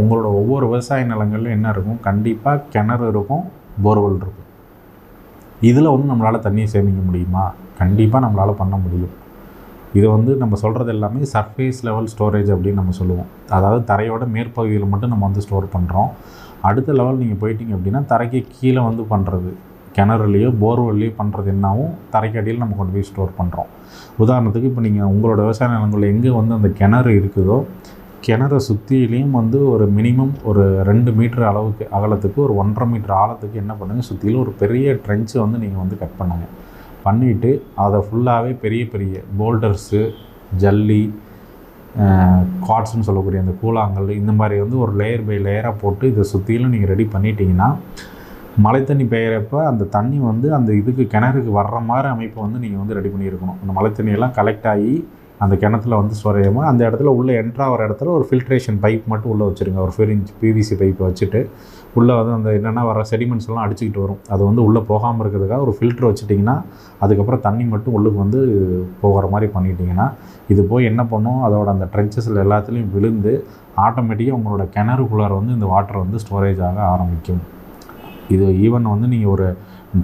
உங்களோட ஒவ்வொரு விவசாய நிலங்கள்ல என்ன இருக்கும்? கண்டிப்பாக கிணறு இருக்கும் போர்வெல் இருக்கும். இதில் வந்து நம்மளால் தண்ணியை சேமிக்க முடியுமா? கண்டிப்பாக நம்மளால் பண்ண முடியும். இது வந்து நம்ம சொல்கிறது எல்லாமே சர்ஃபேஸ் லெவல் ஸ்டோரேஜ் அப்படின்னு நம்ம சொல்லுவோம். அதாவது தரையோட மேற்பகுதியில் மட்டும் நம்ம வந்து ஸ்டோர் பண்ணுறோம் அடுத்த லெவல் நீங்கள் போயிட்டீங்க அப்படின்னா தரைக்கு கீழே வந்து பண்ணுறது கிணறுலையோ போர்வெல்லையோ பண்ணுறது என்னாவும் தரைக்கு அடியில் நம்ம கொண்டு போய் ஸ்டோர் பண்ணுறோம் உதாரணத்துக்கு இப்போ நீங்கள் உங்களோட விவசாய நிலங்களில் எங்கே வந்து அந்த கிணறு இருக்குதோ கிணற சுற்றிலையும் வந்து ஒரு மினிமம் ஒரு ரெண்டு மீட்டர் அளவுக்கு அகலத்துக்கு ஒரு ஒன்றரை மீட்டர் ஆழத்துக்கு என்ன பண்ணுங்கள் சுற்றிலும் ஒரு பெரிய ட்ரென்ச்சு வந்து நீங்கள் வந்து கட் பண்ணுங்க. பண்ணிவிட்டு அதை ஃபுல்லாகவே பெரிய பெரிய போல்டர்ஸு ஜல்லி காட்ஸ்னு சொல்லக்கூடிய அந்த கூழாங்கல் இந்த மாதிரி வந்து ஒரு லேயர் பை லேயராக போட்டு இதை சுற்றிலும் நீங்கள் ரெடி பண்ணிட்டீங்கன்னா மழை தண்ணி பெய்கிறப்ப அந்த தண்ணி வந்து அந்த இதுக்கு கிணறுக்கு வர்ற மாதிரி அமைப்பை வந்து நீங்கள் வந்து ரெடி பண்ணியிருக்கணும். அந்த மழை தண்ணியெல்லாம் கலெக்ட் ஆகி அந்த கிணத்துல வந்து ஸ்டோரேஜமாக அந்த இடத்துல உள்ளே என்ட்ராகிற இடத்துல ஒரு ஃபில்ட்ரேஷன் பைப் மட்டும் உள்ளே வச்சுருங்க. ஒரு ஃபோர் பிவிசி பைப் வச்சுட்டு உள்ளே வந்து அந்த என்னென்ன வர செடிமெண்ட்ஸ் எல்லாம் அடிச்சுக்கிட்டு வரும். அது வந்து உள்ளே போகாமல் இருக்கிறதுக்காக ஒரு ஃபில்ட்ரு வச்சுட்டிங்கன்னா அதுக்கப்புறம் தண்ணி மட்டும் உள்ளுக்கு வந்து போகிற மாதிரி பண்ணிட்டீங்கன்னா இது போய் என்ன பண்ணும்? அதோட அந்த ட்ரென்ச்சஸில் எல்லாத்துலேயும் விழுந்து ஆட்டோமேட்டிக்காக உங்களோட கிணறுக்குள்ளார வந்து இந்த வாட்டர் வந்து ஸ்டோரேஜ் ஆக ஆரம்பிக்கும். இது ஈவன் வந்து நீங்கள் ஒரு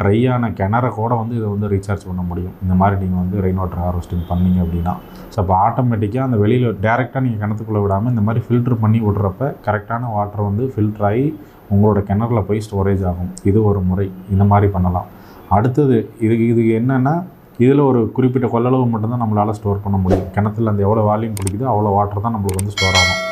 ட்ரையான கிணற கூட வந்து இதை வந்து ரீசார்ஜ் பண்ண முடியும். இந்த மாதிரி நீங்கள் வந்து ரெயின் வாட்டர் ஹார்வெஸ்டிங் பண்ணீங்க அப்படின்னா. ஸோ அப்போ ஆட்டோமேட்டிக்காக அந்த வெளியில் டேரெக்டாக நீங்கள் கிணத்துக்குள்ளே விடாமல் இந்த மாதிரி ஃபில்ட்ரு பண்ணி விடுறப்ப கரெக்டான வாட்டர் வந்து ஃபில்டர் ஆகி உங்களோட கிணறுல போய் ஸ்டோரேஜ் ஆகும். இது ஒரு முறை. இந்த மாதிரி பண்ணலாம். அடுத்தது இதுக்கு இதுக்கு என்னென்னா இதில் ஒரு குறிப்பிட்ட கொள்ளளவு மட்டும்தான் நம்மளால் ஸ்டோர் பண்ண முடியும். கிணத்துல அந்த எவ்வளோ வால்யூம் பிடிக்குதோ அவ்வளோ வாட்டர் தான் நம்மளுக்கு வந்து ஸ்டோர் ஆகும்.